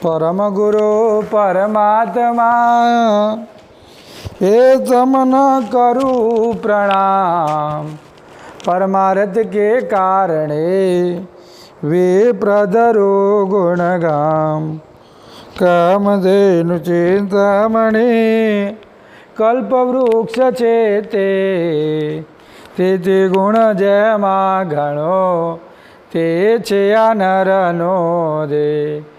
પરમ ગુરુ પરમાત્મા એ તમને કરું પ્રણામ પરમાર્થ કે કારણે વિપ્રધરો ગુણગામ કામધેનુ ચિંતામણી કલ્પવૃક્ષ છે તે તેથી ગુણ જેમાં ઘણો તે છે આ નરનો દે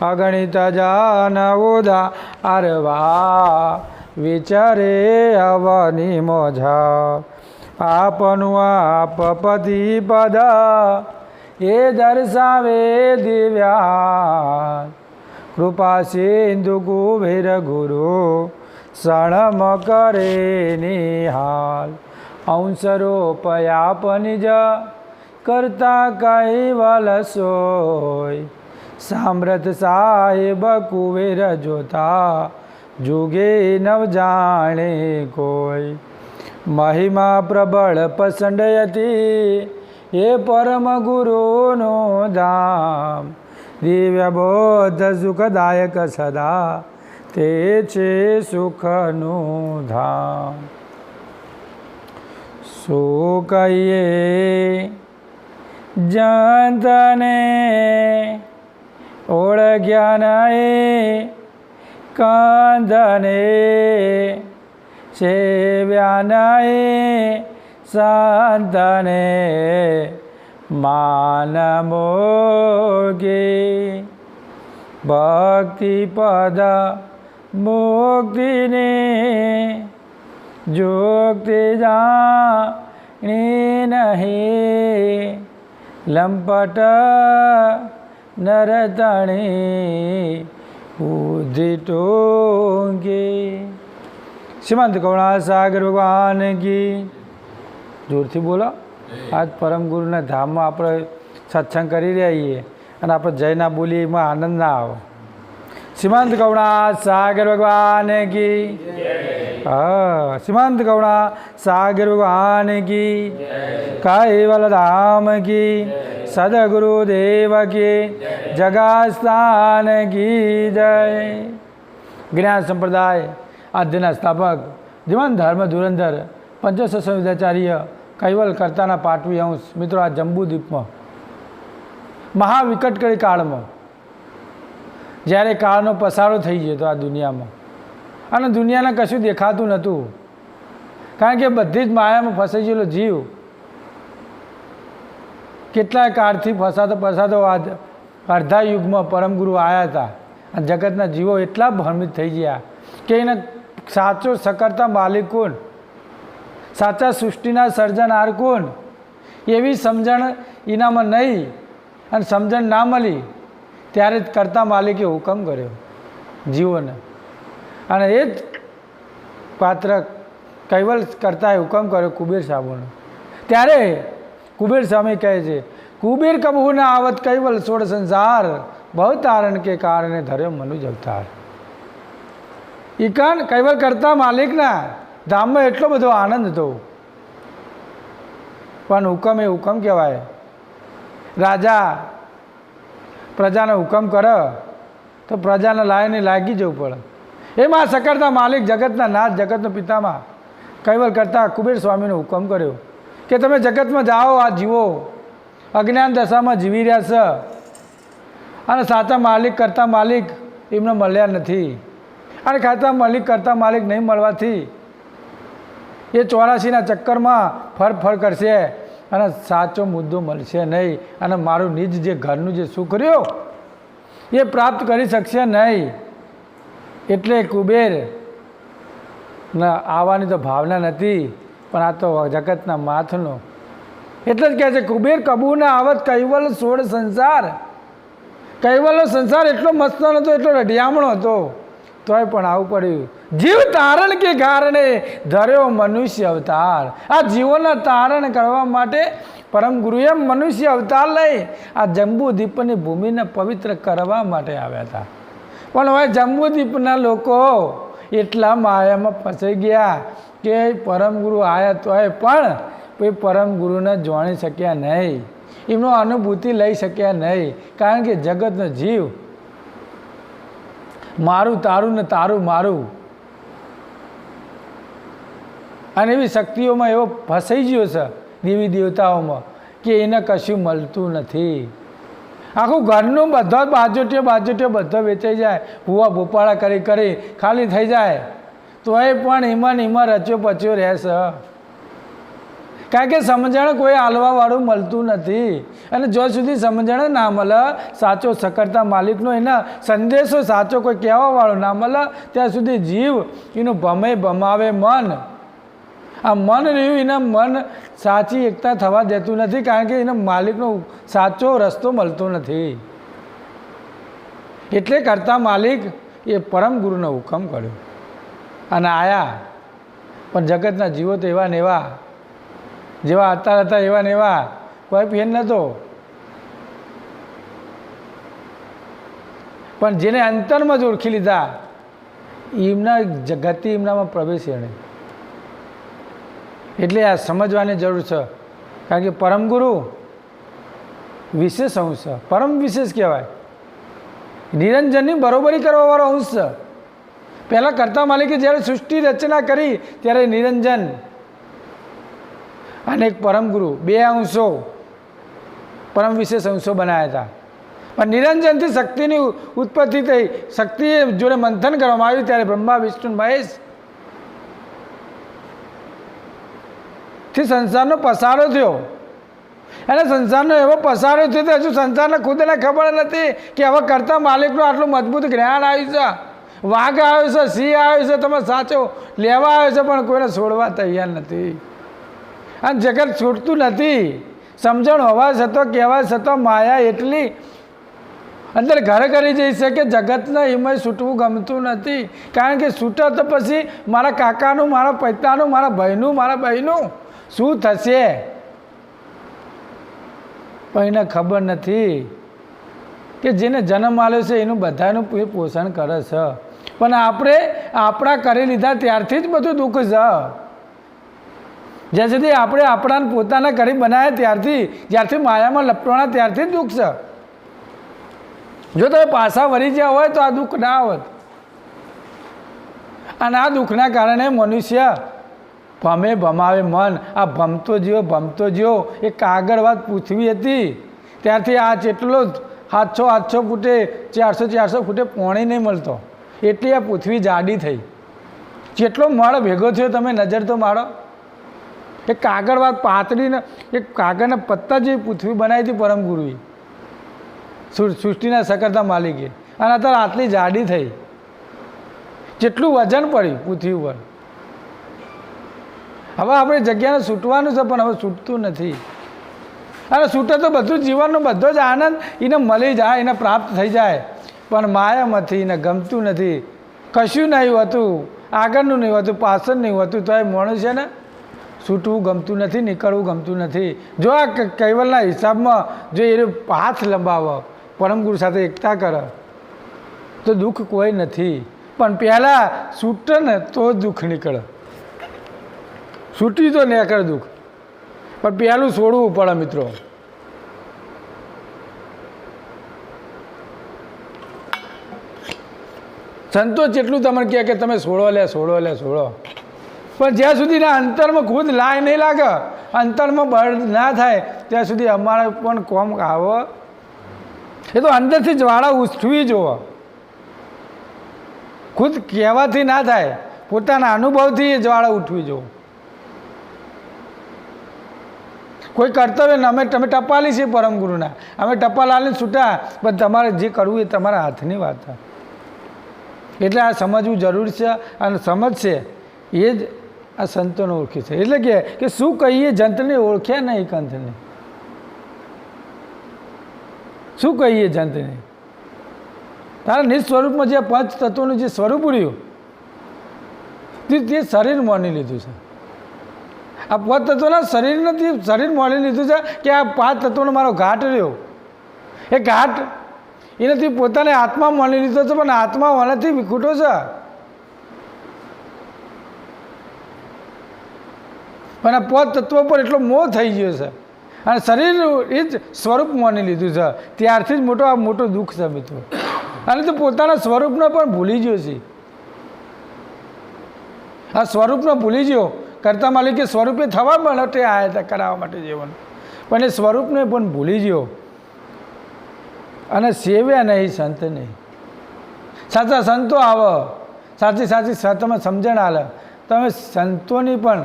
અગણિત જાન ઉદા અરવા વિચારે અવની મોજા આપનું આપ પતિ પદ એ દર્શાવે દિવ્યા કૃપા સિંધુ કુબેર ગુરુ સણમ કરે નિહાલ અંશરૂપયા પનિજ કરતા કૈવલ સોય સામ્રત સાહેબ કુબેર જોતા જુગે નવ જાણે કોઈ મહિમા પ્રબળ પસંડયતી એ પરમ ગુરુનો ધામ દિવ્ય બોધ સુખદાયક સદા તે છે સુખનું ધામ શું કહીએ? જંતને ઓળખ્યા નહીં કાંધને સેવ્યા નહીં સંતને માન મોગે. ભક્તિ પદ મુક્તિને જોગતે જાણી નહીં. લંપટ નરતણી બુદ્ધિ ટોંગે શ્રીમંત કરુણા સાગર ભગવાન કી. જોરથી બોલો. આજ પરમ ગુરુના ધામમાં આપણે સત્સંગ કરી રહ્યા છીએ અને આપણે જય ના બોલીએ એમાં આનંદ ના આવે. શ્રીમંત કરુણા, સાગર ભગવાન કી હા, શ્રીમંત કૌણા સાગર ભગવાન કી કૈવલ ધામ કી સદગુરુ દેવ કી જગાસ્થાન કી જય. જ્ઞાન સંપ્રદાય, આદ્યના સ્થાપક જીવન ધર્મ ધુરંધર પંચસ સંવિધાચાર્ય કૈવલ કરતાના પાટવી અંશ. મિત્રો, આ જંબુદ્વીપમાં મહાવિકટકળી કાળમાં જ્યારે કાળનો પસારો થઈ ગયો હતો આ દુનિયામાં. અને દુનિયાને કશું દેખાતું નહોતું. કારણ કે બધી જ માયામાં ફસાઈ ગયેલો જીવ કેટલાય કાળથી ફસાતો ફસાતો અડધા યુગમાં પરમગુરુ આવ્યા હતા. અને જગતના જીવો એટલા ભ્રમિત થઈ ગયા કે એને સાચો સકર્તા માલિક કોણ? સાચા સૃષ્ટિના સર્જનહાર કોણ? એવી સમજણ એનામાં નહીં અને સમજણ ના મળી. ત્યારે જ કરતા માલિકે હુકમ કર્યો જીવોને. અને એ જ પાત્ર કૈવલ કરતાએ હુકમ કર્યો કુબેર સાબુનો. ત્યારે કુબેર સ્વામી કહે છે, કુબેર કબહુના આવત કૈવલ સોળ સંસાર બહુ તારણ કે કારણે ધર્યો મનુજ અવતાર. ઈકન કૈવલ કરતા માલિકના ધામમાં એટલો બધો આનંદ હતો. પણ હુકમ એ હુકમ કહેવાય. રાજા પ્રજાને હુકમ કરે, તો પ્રજાને લાયને લાગી જવું પડે. એમાં સકળતા માલિક જગતના નાથ, જગતનો પિતામાં કૈવલ કરતા કુબેર સ્વામીનો હુકમ કર્યો કે તમે જગતમાં જાઓ, આ જીવો અજ્ઞાન દશામાં જીવી રહ્યા છે અને સાચા માલિક કરતા માલિક એમને મળ્યા નથી અને ખાતા માલિક કરતા માલિક નહીં મળવાથી એ ચોરાસીના ચક્કરમાં ફર ફર કરશે. અને સાચો મુદ્દો મળશે નહીં. અને મારું નિજ જે ઘરનું જે સુખ રહ્યો એ પ્રાપ્ત કરી શકશે નહીં. એટલે કુબેર, ના, આવવાની તો ભાવના નથી, પણ આ તો જગતના માથનો. એટલે જ કહે છે, કુબેર કબૂના આવત કૈવલ સોળ સંસાર. કૈવલનો સંસાર એટલો મસ્ત નહોતો, એટલો રઢિયામણો હતો. તોય પણ આવું પડ્યું. જીવ તારણ કે કારણે ધર્યો મનુષ્ય અવતાર. આ જીવોના તારણ કરવા માટે પરમ ગુરુએ મનુષ્ય અવતાર લઈ આ જંબુદ્વીપની ભૂમિને પવિત્ર કરવા માટે આવ્યા હતા. પણ હવે જંબુદ્વીપના લોકો એટલા માયામાં ફસાઈ ગયા કે પરમ ગુરુ આવ્યા તોય પણ કોઈ પરમ ગુરુને જાણી શક્યા નહીં. એમનો અનુભૂતિ લઈ શક્યા નહીં. કારણ કે જગતનો જીવ મારું તારું ને તારું મારું અને એવી શક્તિઓમાં એવો ફસાઈ ગયો છે દેવી દેવતાઓમાં કે એને કશું મળતું નથી. આખું ઘરનું બધો બાજોટીઓ બાજોટીઓ બધો વેચાઈ જાય. ભૂવા ભૂપાળા કરી કરી ખાલી થઈ જાય. તોય પણ એમાં ને રચ્યો પચ્યો રહેશે કારણ કે સમજણ કોઈ હાલવાવાળું મળતું નથી. અને જો સુધી સમજણ ના મળે, સાચો સકરતા માલિકનો એના સંદેશો સાચો કોઈ કહેવાવાળો ના મળે, ત્યાં સુધી જીવ એનું ભમે ભમાવે મન. આ મન રહ્યું એના મન સાચી એકતા થવા દેતું નથી, કારણ કે એના માલિકનો સાચો રસ્તો મળતો નથી. એટલે કરતા માલિક એ પરમ ગુરુનો હુકમ કર્યો. અને આયા. પણ જગતના જીવો તો એવા ને એવા. જેવા હતા હતા એવા ને કોઈ ફેર નહોતો પણ જેને અંતરમાં જ ઓળખી લીધા, એમના ગતિ એમનામાં પ્રવેશ એણે. એટલે આ સમજવાની જરૂર છે. કારણ કે પરમ ગુરુ વિશેષ અંશ પરમ વિશેષ કહેવાય. નિરંજનની બરોબરી કરવાવાળો અંશ છે. પહેલાં કરતા માલિકે જ્યારે સૃષ્ટિ રચના કરી, ત્યારે નિરંજન અને એક પરમ ગુરુ, બે અંશો પરમ વિશેષ અંશો બનાવ્યા હતા. પણ નિરંજનથી શક્તિની ઉત્પત્તિ થઈ. શક્તિ જોડે મંથન કરવામાં આવ્યું, ત્યારે બ્રહ્મા, વિષ્ણુ, મહેશ થી સંસારનો પસારો થયો. અને સંસારનો એવો પસારો થયો તો હજુ સંસારને ખુદને ખબર નથી કે હવે કરતા માલિકનું આટલું મજબૂત જ્ઞાન આવ્યું છે. વાઘ આવ્યો છે, સિંહ આવ્યો છે, તમે સાચો લેવા આવ્યો છે, પણ કોઈને છોડવા તૈયાર નથી. અને જગત છૂટતું નથી. સમજણ હોવા છતાં, કહેવા છતાં માયા એટલી અંદર ઘર કરી જઈ છે કે જગતના હિમય છૂટવું ગમતું નથી. કારણ કે છૂટે તો પછી મારા કાકાનું, મારા પિતાનું, મારા ભાઈનું, મારા બહેનું શું થશે? પણ એને ખબર નથી કે જેને જન્મ આવ્યો છે, એનું બધાનું પોષણ કરે છે. પણ આપણે આપણા કરી લીધા ત્યારથી જ બધું દુઃખ છે. જ્યાં સુધી આપણે આપણાને પોતાના કરી બનાવ્યા ત્યારથી, જ્યારથી માયામાં લપટવાના ત્યારથી જ દુઃખ છે. જો તમે પાછા વળી ગયા હોય તો આ દુઃખ ના આવત. અને આ દુઃખના કારણે મનુષ્ય ભમે ભમાવે મન. આ ભમતો જ્યો ભમતો જ્યો એ કાગળ વાત પૃથ્વી હતી. ત્યારથી આ જેટલો જ સાતસો આઠસો ફૂટે, ચારસો ચારસો ફૂટે પોણી નહીં મળતો. એટલી આ પૃથ્વી જાડી થઈ. જેટલો મળ ભેગો થયો તમે નજર તો મારો. એ કાગળ વાત પાતળીને એ કાગળના પત્તા જેવી પૃથ્વી બનાવી હતી પરમ ગુરુએ. સૃ- સૃષ્ટિના સકરતા માલિકે. અને અત્યારે આટલી જાડી થઈ. જેટલું વજન પડ્યું પૃથ્વી ઉપર. હવે આપણે જગ્યાને છૂટવાનું છે, પણ હવે છૂટતું નથી. અને છૂટે તો બધું જીવનનો બધો જ આનંદ, એને મળી જાય, એને પ્રાપ્ત થઈ જાય. પણ માયામાંથી એને ગમતું નથી. કશું નહીં હોતું, આગળનું નહીં હોતું, પાછળ નહીં હોતું, તો એ મનુષ્યને છૂટવું ગમતું નથી, નીકળવું ગમતું નથી. જો આ કેવલના હિસાબમાં જો એ હાથ લંબાવો, પરમગુરુ સાથે એકતા કરો, તો દુઃખ કોઈ નથી. પણ પહેલાં છૂટે ને તો દુઃખ નીકળે. છૂટી તો નીકળે દુઃખ. પણ પહેલું છોડવું પડે મિત્રો. સંતોષ જેટલું તમને કહે કે તમે છોડો લે છોડો લે, છોડો. પણ જ્યાં સુધીના અંતરમાં ખુદ લાય નહીં લાગે, અંતરમાં બળ ના થાય, ત્યાં સુધી અમારે પણ કોમ આવો. એ તો અંદરથી જ્વાળા ઉઠવી જુઓ. ખુદ કહેવાથી ના થાય, પોતાના અનુભવથી એ જ્વાળા ઉઠવી જુઓ. કોઈ કર્તવ્ય ને, અમે, તમે ટપાલી છીએ પરમ ગુરુના. અમે ટપાલ આલીને છૂટા. પણ તમારે જે કરવું એ તમારા હાથની વાત એટલે આ સમજવું જરૂરી છે અને સમજશે એ જ આ સંતોને ઓળખે છે. એટલે કે કે શું કહીએ જંતને ઓળખ્યા નહીં કંથને શું કહીએ જંતને? તારા નિજ સ્વરૂપમાં જે પંચ તત્વોનું જે સ્વરૂપ રહ્યું તે શરીર માની લીધું છે. આ પાંચ તત્વોના શરીર નથી, શરીર મળી લીધું છે કે આ પાંચ તત્વોનો મારો ઘાટ રહ્યો. એ ઘાટ એનાથી પોતાને આત્મા મળી લીધો છે, પણ આત્મા માનાથી વિખૂટો છે. પણ આ પાંચ તત્વો પર એટલો મોહ થઈ ગયો છે. અને શરીર એ જ સ્વરૂપ માની લીધું છે. ત્યારથી જ મોટો, આ મોટો દુઃખ છે મિત્રો. અને તો પોતાના સ્વરૂપને પણ ભૂલી ગયો છે. આ સ્વરૂપને ભૂલી ગયો. કરતા માલિકે સ્વરૂપે થવા માટે આવ્યા હતા કરાવવા માટે જીવન પણ એ સ્વરૂપને પણ ભૂલી ગયો અને સેવ્યા નહીં સંત નહીં સાચા સંતો આવો. સાચી સાચી તમે સમજણ હાલે તમે સંતોની પણ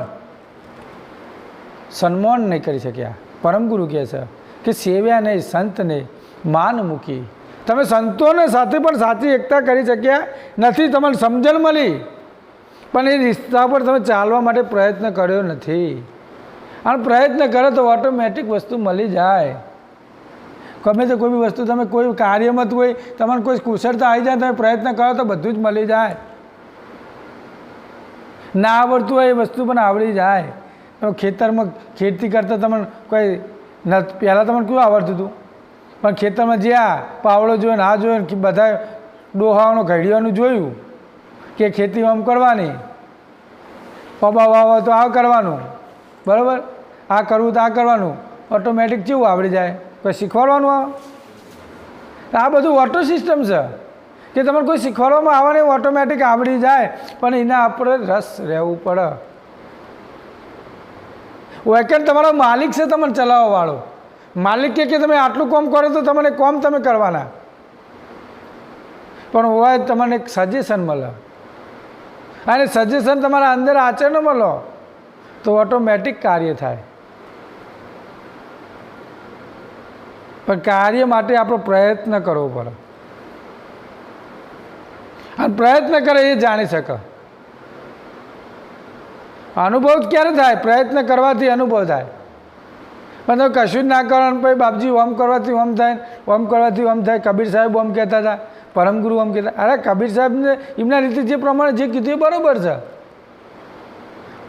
સન્માન નહીં કરી શક્યા. પરમગુરુ કહે છે કે સેવ્યા નહીં સંતને માન મૂકી. તમે સંતોને સાથે પણ સાચી એકતા કરી શક્યા નથી, તમને સમજણ મળી. પણ એ રિસ્તા પર તમે ચાલવા માટે પ્રયત્ન કર્યો નથી. અને પ્રયત્ન કરો તો ઓટોમેટિક વસ્તુ મળી જાય. ગમે તે કોઈ બી વસ્તુ તમે કોઈ કાર્યમાં કોઈ તમને કોઈ કુશળતા આવી જાય તમે પ્રયત્ન કરો તો બધું જ મળી જાય. ના આવડતું હોય એ વસ્તુ પણ આવડી જાય. તમે ખેતરમાં ખેતી કરતાં તમને કોઈ પહેલાં તમને કેવું આવડતું હતું? પણ ખેતરમાં જ્યાં પાવડો જોયો ને આ જોયો બધા ડોહાઓનો ઘડિયાનું જોયું. કે ખેતી આમ કરવાની? પબા વાવો તો આ કરવાનું. બરાબર? આ કરવું તો આ કરવાનું. ઓટોમેટિક કેવું આવડી જાય? કોઈ શીખવાડવાનું આ? આ બધું ઓટો સિસ્ટમ છે. કે તમારે કોઈ શીખવાડવામાં આવવાની ઓટોમેટિક આવડી જાય, પણ એના આપણે રસ રહેવું પડે. વેકેન્ડ તમારો માલિક છે તમને ચલાવવાવાળો. માલિક કે તમે આટલું કોમ કરો તો તમને કોમ તમે કરવાના. પણ હોય તમને એક સજેશન મળે. અને સજેશન તમારા અંદર આચરણ મળો, તો ઓટોમેટિક કાર્ય થાય. પણ કાર્ય માટે આપણો પ્રયત્ન કરવો પડે. અને પ્રયત્ન કરે એ જાણી શકે. અનુભવ ક્યારે થાય? પ્રયત્ન કરવાથી અનુભવ થાય. પણ કશું જ ના કરો પછી બાપજી ઓમ કરવાથી ઓમ થાય ઓમ કરવાથી ઓમ થાય, કબીર સાહેબ ઓમ કહેતા હતા પરમગુરુ આમ કહેતા, અરે કબીર સાહેબને એમના રીતે જે પ્રમાણે જે કીધું એ બરાબર છે.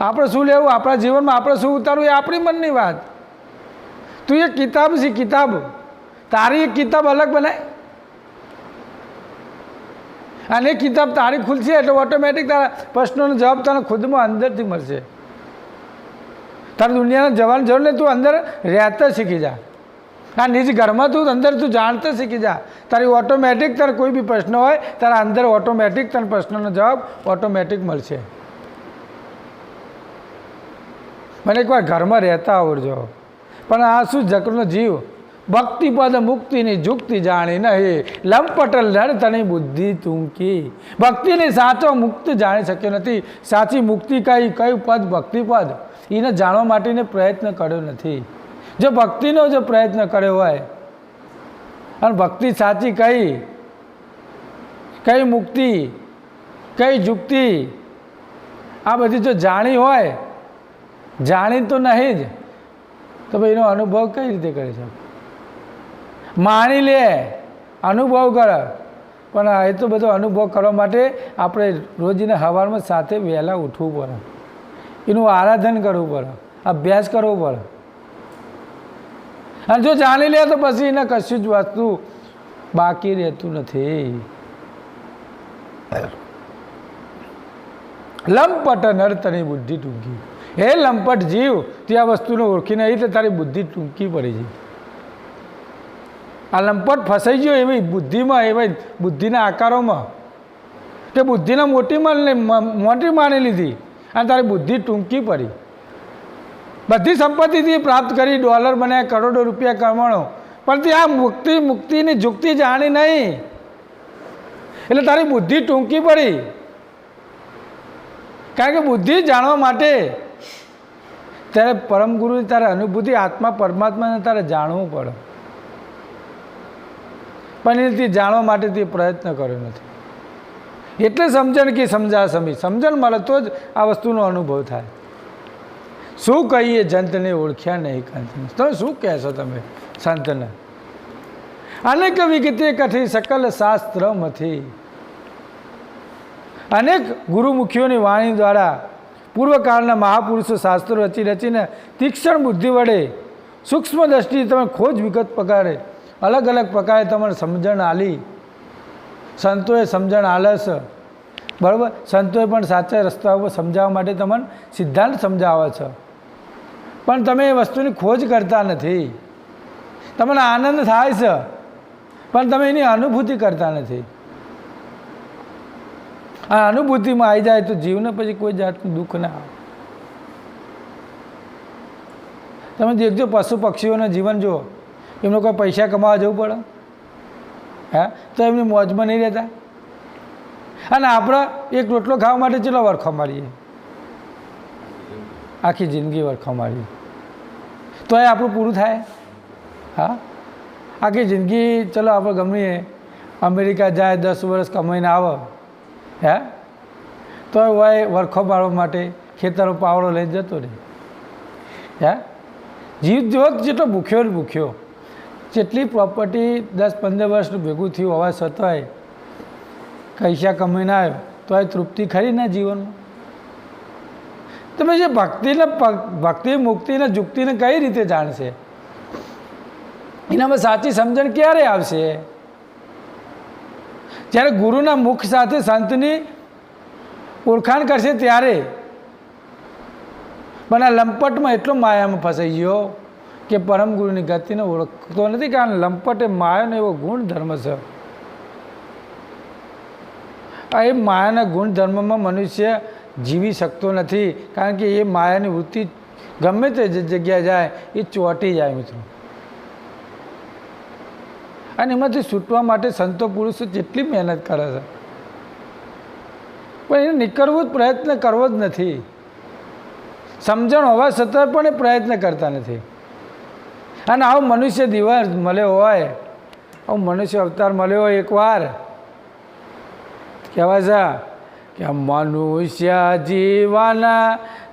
આપણે શું લેવું? આપણા જીવનમાં આપણે શું ઉતારવું એ આપણી મનની વાત. તું એ કિતાબ છે કિતાબ. તારી એક કિતાબ અલગ બનાય. અને એ કિતાબ તારી ખુલશે એટલે ઓટોમેટિક તારા પ્રશ્નોનો જવાબ તને ખુદમાં અંદરથી મળશે. તારે દુનિયાના જવાની જરૂર નહીં, તું અંદર રહેતા શીખી જા. આ નિજ ઘરમાં તું, અંદર તું જાણતા શીખી જા. તારી ઓટોમેટિક તારે કોઈ બી પ્રશ્ન હોય, તારા અંદર ઓટોમેટિક તને પ્રશ્નનો જવાબ ઓટોમેટિક મળશે. મને એકવાર ઘરમાં રહેતા આવડજો. પણ આ શું જકરનો જીવ? ભક્તિપદ મુક્તિની જુક્તિ જાણી નહીં. લંપટલ નડતની બુદ્ધિ ટૂંકી. ભક્તિની સાચો મુક્ત જાણી શક્યો નથી. સાચી મુક્તિ કઈ, કયું પદ? ભક્તિપદ. એને જાણવા માટેને પ્રયત્ન કર્યો નથી. જો ભક્તિનો જો પ્રયત્ન કર્યો હોય, અને ભક્તિ સાચી કઈ? કઈ મુક્તિ? કઈ જુક્તિ? આ બધી જો જાણી હોય, જાણી તો નહીં જ, તો ભાઈ એનો અનુભવ કઈ રીતે કરી શકે? માણી લે, અનુભવ કરે. પણ એ તો બધો અનુભવ કરવા માટે આપણે રોજના સવારમાં સાથે વહેલા ઉઠવું પડે. એનું આરાધન કરવું પડે, અભ્યાસ કરવો પડે. અને જો જાણી લે તો પછી એને કશું જ વસ્તુ બાકી રહેતું નથી. લંપટ નડતની બુદ્ધિ ટૂંકી. એ લંપટ જીવ, તે આ વસ્તુને ઓળખી નહીં તો તારી બુદ્ધિ ટૂંકી પડી જાય આ લંપટ ફસાઈ ગયો એવી બુદ્ધિમાં, એવી બુદ્ધિના આકારોમાં. કે બુદ્ધિને મોટી માની મોટી માની લીધી અને તારી બુદ્ધિ ટૂંકી પડી. બધી સંપત્તિથી પ્રાપ્ત કરી ડોલર બન્યા કરોડો રૂપિયા કમાણો. પણ તે આ મુક્તિ, મુક્તિની જુક્તિ જાણી નહીં. એટલે તારી બુદ્ધિ ટૂંકી પડી. કારણ કે બુદ્ધિ જાણવા માટે ત્યારે પરમ ગુરુ તારે અનુભૂતિ, આત્મા પરમાત્માને તારે જાણવું પડે. પણ એથી જાણવા માટે તે પ્રયત્ન કર્યો નથી. એટલે સમજણ કે સમજા સમી સમજણ મળે તો જ આ વસ્તુનો અનુભવ થાય. શું કહીએ જંતને ઓળખ્યા નહીં કાંતને તમે શું કહેશો તમે સંતને? અનેક વિગતે કથી સકલ શાસ્ત્રમાંથી અનેક ગુરુમુખીઓની વાણી દ્વારા પૂર્વકાળના મહાપુરુષો શાસ્ત્રો રચી રચીને તીક્ષ્ણ બુદ્ધિ વડે સૂક્ષ્મ દ્રષ્ટિ તમે ખોજ વિગત પ્રકારે અલગ અલગ પ્રકારે તમને સમજણ આલી. સંતોએ સમજણ આલસ, બરાબર? સંતોએ પણ સાચા રસ્તા ઉપર સમજાવવા માટે તમને સિદ્ધાંત સમજાવે છે. પણ તમે એ વસ્તુની ખોજ કરતા નથી. તમને આનંદ થાય છે, પણ તમે એની અનુભૂતિ કરતા નથી. આ અનુભૂતિમાં આવી જાય તો જીવને પછી કોઈ જાતનું દુઃખ ના આવે. તમે દેખજો પશુ પક્ષીઓના જીવન જુઓ, એમને કોઈ પૈસા કમાવા જવું પડે? હે? તો એમની મોજમાં નહીં રહેતા? અને આપણે એક રોટલો ખાવા માટે ચેટલો વરખો મારીએ આખી જિંદગી વરખો મારીએ તો એ આપણું પૂરું થાય. હા? આખી જિંદગી ચલો આપણે ગમીએ અમેરિકા જાય, દસ વર્ષ કમાઈને આવે. હે? તો હોય વરખો પાડવા માટે ખેતરો પાવડો લઈને જતો રહે. હે? જીવ જોત જેટલો ભૂખ્યો ને ભૂખ્યો, જેટલી પ્રોપર્ટી દસ પંદર વર્ષનું ભેગું થયું હોવા છતાંય પૈસા કમાઈને આવ્યો તો એ તૃપ્તિ ખરી ને જીવનમાં? તમે જે ભક્તિને ભક્તિ, મુક્તિને, જુક્તિને કઈ રીતે જાણશે? એનામાં સાચી સમજણ ક્યારે આવશે? જ્યારે ગુરુના મુખ સાથે સંતની ઓળખાણ કરશે ત્યારે? પણ આ લંપટમાં એટલો માયામાં ફસાઈ ગયો કે પરમ ગુરુની ગતિને ઓળખતો નથી, કારણ લંપટ એ માયાનો એવો ગુણધર્મ છે. આ એ માયાના ગુણધર્મમાં મનુષ્ય જીવી શકતો નથી, કારણ કે એ માયાની વૃત્તિ ગમે તે જગ્યાએ જાય, એ ચોંટી જાય મિત્રો. અને એમાંથી છૂટવા માટે સંતો પુરુષો જેટલી મહેનત કરે છે. પણ એને નીકળવું જ પ્રયત્ન કરવો જ નથી. સમજણ હોવા છતાં પણ એ પ્રયત્ન કરતા નથી. અને આવો મનુષ્ય દિવસ મળ્યો હોય, આવો મનુષ્ય અવતાર મળ્યો હોય એકવાર, કહેવાય છે મનુષ્ય જીવન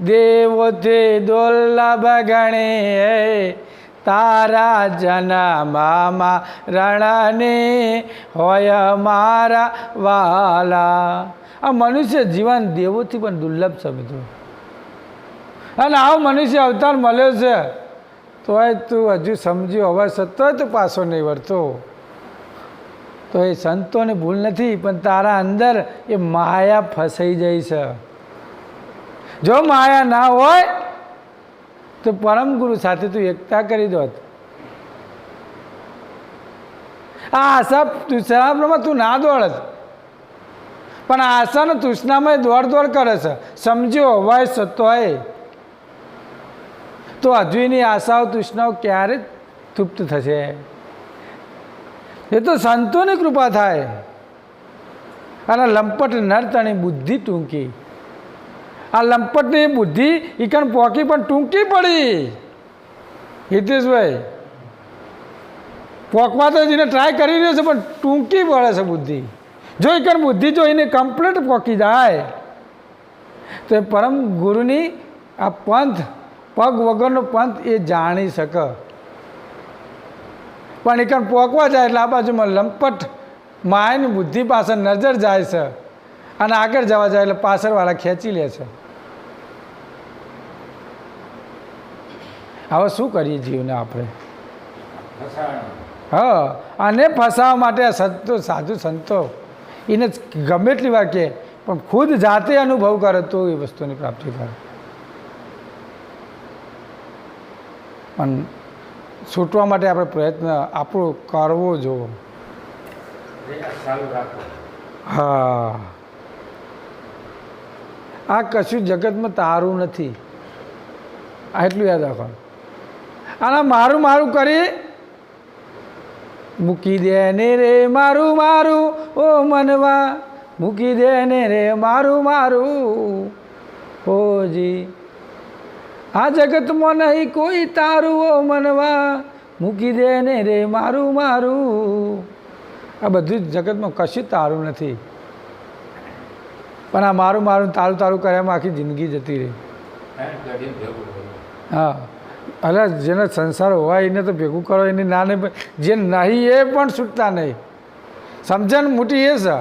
દેવોથી દુર્લભ ગણે તારા જનમામાં રણને હોય મારા વાલા. આ મનુષ્ય જીવન દેવોથી પણ દુર્લભ છે અને આવો મનુષ્ય અવતાર મળ્યો છે, તોય તું હજુ સમજ્યો, હવે સતત પાછો નહીં વળતો તો એ સંતોની ભૂલ નથી, પણ તારા અંદર એ માયા ફસાઈ જાય છે. જો માયા ના હોય, તો પરમ ગુરુ સાથે તું એકતા કરી દોત આ આશા તૃષ્ણામાં તું ના દોડત પણ આ આશાને તૃષ્ણામાં દોડ દોડ કરે છે. સમજ્યો વય સતોય. તો હજુ આશાઓ તૃષ્ણાઓ ક્યારે તૃપ્ત થશે? એ તો સંતોની કૃપા થાય. અને લંપટ નરતણી બુદ્ધિ ટૂંકી. આ લંપટની બુદ્ધિ ઈકણ પોકી પણ ટૂંકી પડી. હિતેશભાઈ, પોકવા તો એને ટ્રાય કરી રહ્યો છે પણ ટૂંકી પડે છે બુદ્ધિ. જો ઈકણ બુદ્ધિ જો એને કમ્પ્લીટ પોકી જાય, તો એ પરમ ગુરુની આ પંથ, પગ વગરનો પંથ એ જાણી શકે. પણ એ કાંઈ પોકવા જાય એટલે આ બાજુમાં લંપટ માયની બુદ્ધિ પાછળ નજર જાય છે. અને આગળ જવા જાય એટલે પાછળવાળા ખેંચી લે છે. હવે શું કરીએ જીવને આપણે? હ અને ફસાવા માટે આ સંતો સાધુ સંતો એને ગમે એટલી વાર કહે પણ ખુદ જાતે અનુભવ કરે તો એ વસ્તુની પ્રાપ્તિ કરે. પણ છૂટવા માટે આપણે પ્રયત્ન, આપણો કરવો જોવો. હા. આ કશું જગતમાં તારું નથી. એટલું યાદ રાખો આના મારું મારું કરી મૂકી દે ને રે મારું મારું, ઓ મનવા. મૂકી દે ને રે મારું મારું ઓજી આ જગતમાં નહીં કોઈ તારું મનવા મૂકી દે ને રે મારું મારું. આ બધું જગતમાં કશું તારું નથી. પણ આ મારું મારું તારું તારું કર્યામાં આખી જિંદગી જતી રહી. હા. અરે જેને સંસાર હોય એને તો ભેગું કરો, એની ના નહીં જે નહીં એ પણ છૂટતા નહીં. સમજણ મોટી એ છે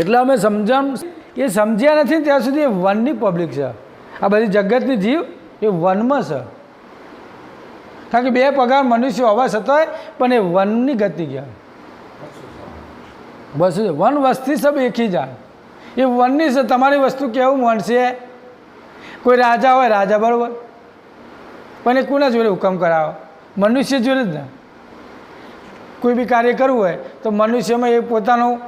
એટલે અમે સમજણ એ સમજ્યા નથી ત્યાં સુધી એ વનની પબ્લિક છે. આ બધી જગતની જીવ એ વનમાં છે. કારણ કે બે પગાર મનુષ્ય હોવા છતાંય પણ એ વનની ગતિ ગયા. બસ વન વસ્તી સબ એકી જાય એ વનની છે તમારી વસ્તુ કેવું વનશે કોઈ રાજા હોય, રાજા બરાબર. પણ એ કોના જોડે હુકમ કરાવો? મનુષ્ય જોડે જ ને. કોઈ બી કાર્ય કરવું હોય, તો મનુષ્યમાં એ પોતાનું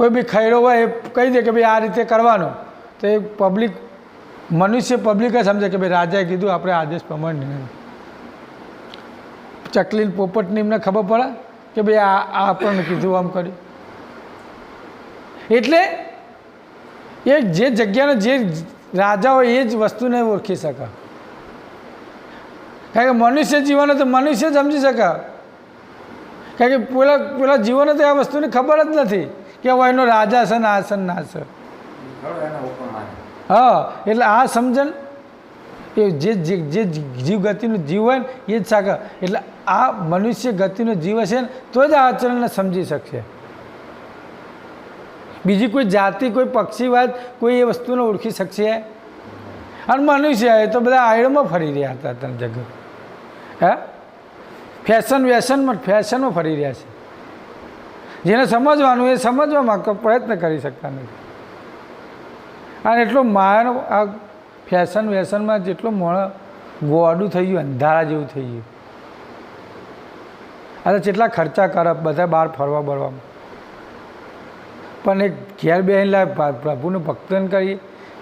કોઈ બી ખૈરો હોય એ કહી દે કે ભાઈ આ રીતે કરવાનું. તો એ પબ્લિક મનુષ્ય પબ્લિક જ સમજે કે ભાઈ રાજાએ કીધું, આપણે આદેશ પ્રમાણે નહીં. ચકલી પોપટની એમને ખબર પડે કે ભાઈ આ આ આપણને કીધું, આમ કર્યું. એટલે એ જે જગ્યાનો જે રાજા હોય એ જ વસ્તુને ઓળખી શકે. કારણ કે મનુષ્ય જીવન તો મનુષ્ય જ સમજી શકે. કારણ કે પેલા પેલા જીવોને તો આ વસ્તુની ખબર જ નથી. કે હું એનો રાજા છે ને આ છે ને છે. હા એટલે આ સમજણ એ જે જે જીવ ગતિનું જીવ હોય ને એ જ સાકર. એટલે આ મનુષ્ય ગતિનો જીવ હશે ને તો જ આ આચરણને સમજી શકશે. બીજી કોઈ જાતિ કોઈ પક્ષીવાદ કોઈ એ વસ્તુને ઓળખી શકશે? અને મનુષ્ય એ તો બધા આયડમાં ફરી રહ્યા હતા તને જગત. હે? ફેશન વેશનમાં ફેશનમાં ફરી રહ્યા છે. જેને સમજવાનું એ સમજવામાં પ્રયત્ન કરી શકતા નથી. અને એટલો માયાનો આ ફેશન વેશનમાં જેટલો મોણ ગોડું થઈ ગયું, અંધારા જેવું થઈ ગયું. અરે જેટલા ખર્ચા કરે, બધા બહાર ફરવા બરવામાં. પણ એક ઘેર બેહેલા પ્રભુનું ભક્તન કરીએ,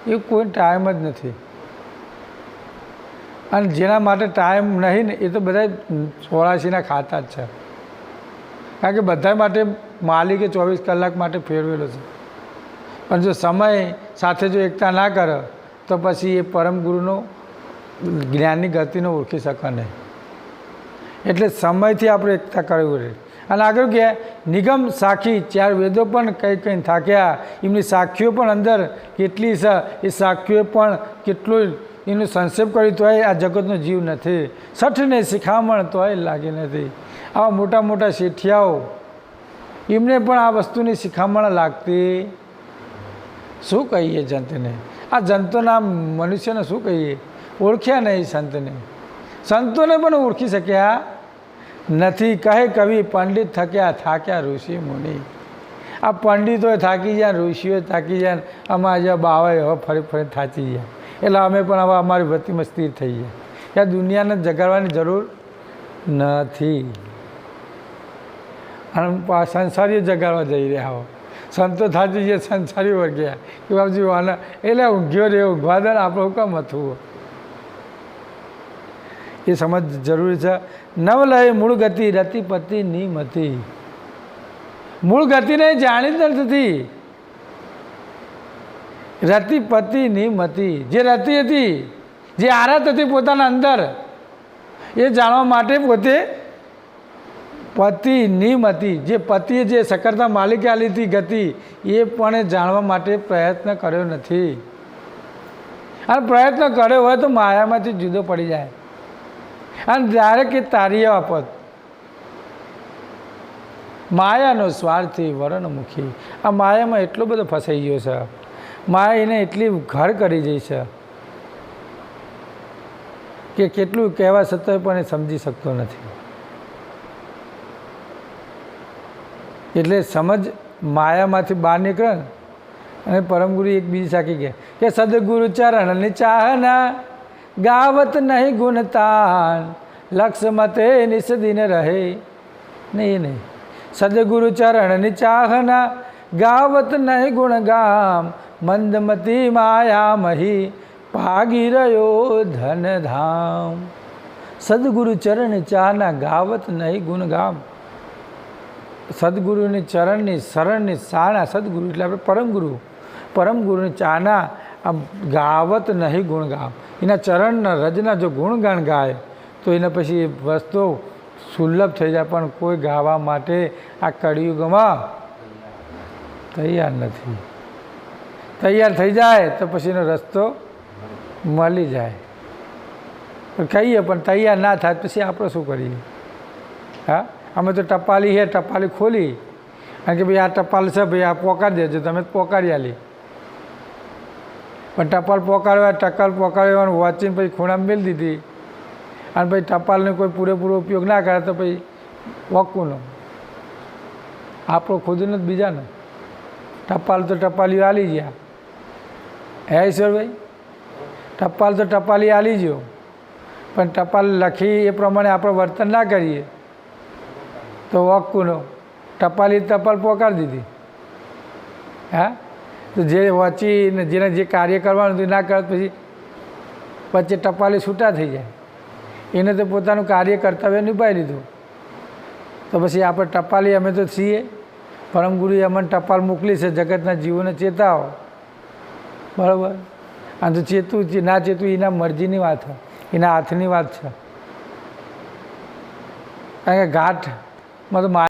એ કોઈ ટાઈમ જ નથી. અને જેના માટે ટાઈમ નહીં ને, એ તો બધા ચોરાશીના ખાતા જ છે. કારણ કે બધા માટે માલિકે ચોવીસ કલાક માટે ફેરવેલો છે. પણ જો સમય સાથે જો એકતા ના કરે, તો પછી એ પરમ ગુરુનો જ્ઞાનની ગતિને ઓળખી શકે નહીં. એટલે સમયથી આપણે એકતા કરવી રહે અને આગળ કે નિગમ સાખી, ચાર વેદો પણ કંઈ કંઈ થાક્યા. એમની સાખીઓ પણ અંદર કેટલી છે? એ સાખીઓ પણ કેટલું એનું સંક્ષેપ કર્યું તોય આ જગતનો જીવ નથી. સઠને શિખામણ તોય લાગી નથી. આવા મોટા મોટા શેઠિયાઓ એમને પણ આ વસ્તુની શિખામણ લાગતી. શું કહીએ જંતને? આ જંતોના મનુષ્યને શું કહીએ? ઓળખ્યા નહીં સંતને. સંતોને પણ ઓળખી શક્યા નથી. કહે કવિ, પંડિત થક્યા, થાક્યા ઋષિ મુનિ. આ પંડિતોએ થાકી જાય ઋષિઓ થાકી જાય અમારા જેવા બાવાએ હવે ફરી ફરી થાચી જાય એટલે અમે પણ હવે અમારી વૃત્તિમાં સ્થિર થઈ જાય આ દુનિયાને જગાડવાની જરૂર નથી. અને સંસારીઓ જગાડવા જઈ રહ્યા હો. સંતો થાજી જે સંસારી વર્ગ્યા કે બાપજી વાના, એટલે ઊંઘ્યો રે ઊંઘવા દે આપણે હુકમ હતું. એ સમજ જરૂરી છે. નવલય મૂળ ગતિ રતિપતિ નિમતિ મૂળ ગતિને જાણી જ નથી રતિપતિ નિમતિ જે રતિ હતી, જે આરત હતી પોતાના અંદર, એ જાણવા માટે પોતે પતિ નિમતિ જે પતિએ જે સકરતા માલિકે આલી હતી ગતિ, એ પણ જાણવા માટે પ્રયત્ન કર્યો નથી. અને પ્રયત્ન કર્યો હોય તો માયામાંથી જુદો પડી જાય. અને જ્યારે કે તારી આપત. માયાનો સ્વાર્થી વરણમુખી આ માયામાં એટલો બધો ફસાઈ ગયો છે. માયા એને એટલી ઘર કરી જઈ છે. કે કેટલું કહેવા છતાંય પણ એ સમજી શકતો નથી. એટલે સમજ માયામાંથી બહાર નીકળે ને, અને પરમગુરુ એક બીજી સાકી ગયા કે, સદગુરુ ચરણની ચાહના ગાવત નહીં ગુણતાન લક્ષ મતે નિષદિન રહે. નહીં નહીં. સદગુરુ ચરણની ચાહના ગાવત નહીં ગુણ ગામ મંદમતી માયા મહી ભાગી રહ્યો ધનધામ. સદગુરુ ચરણ ચાહના ગાવત નહીં ગુણ ગામ સદગુરુની ચરણની શરણની સાણા સદગુરુ એટલે આપણે પરમગુરુ. પરમગુરુની ચાના આમ ગાવત નહીં ગુણગામ એના ચરણના રજના જો ગુણગાન ગાય, તો એને પછી એ વસ્તુ સુલભ થઈ જાય, પણ કોઈ ગાવા માટે આ કળિયુગમાં તૈયાર નથી. તૈયાર થઈ જાય તો પછી એનો રસ્તો મળી જાય. કહીએ પણ તૈયાર ના થાય પછી આપણે શું કરીએ? હા? અમે તો ટપાલી છે ટપાલી ખોલી. કારણ કે ભાઈ આ ટપાલ છે, ભાઈ આ પોકારી દેજો, તમે પોકારી આલી. પણ ટપાલ પોકાડવા ટપાલ પોકાડવાનું વાંચીને પછી ખૂણામાં મેળ દીધી. અને પછી ટપાલનો કોઈ પૂરેપૂરો ઉપયોગ ના કરે તો પછી વોકુનો આપણો ખુદનો જ બીજાનો. ટપાલ તો ટપાલીઓ આલી ગયા. હે ઈશ્વરભાઈ? ટપાલ તો ટપાલી આલી ગયો. પણ ટપાલ લખી એ પ્રમાણે આપણે વર્તન ના કરીએ. તો વોકુનો ટપાલી ટપાલ પોકારી દીધી. હા? તો જે વાંચીને જેને જે કાર્ય કરવાનું હતું ના કરે પછી વચ્ચે ટપાલી છૂટા થઈ જાય. એને તો પોતાનું કાર્ય કર્તવ્ય નિભાવી લીધું. તો પછી આપણે ટપાલી અમે તો છીએ પરમગુરુએ અમને ટપાલ મોકલી છે, જગતના જીવોને ચેતાવો. બરાબર? આમ તો ચેતું છે ના ચેતું એના મરજીની વાત એના હાથની વાત છે. કારણ કે ઘાટમાં તો મા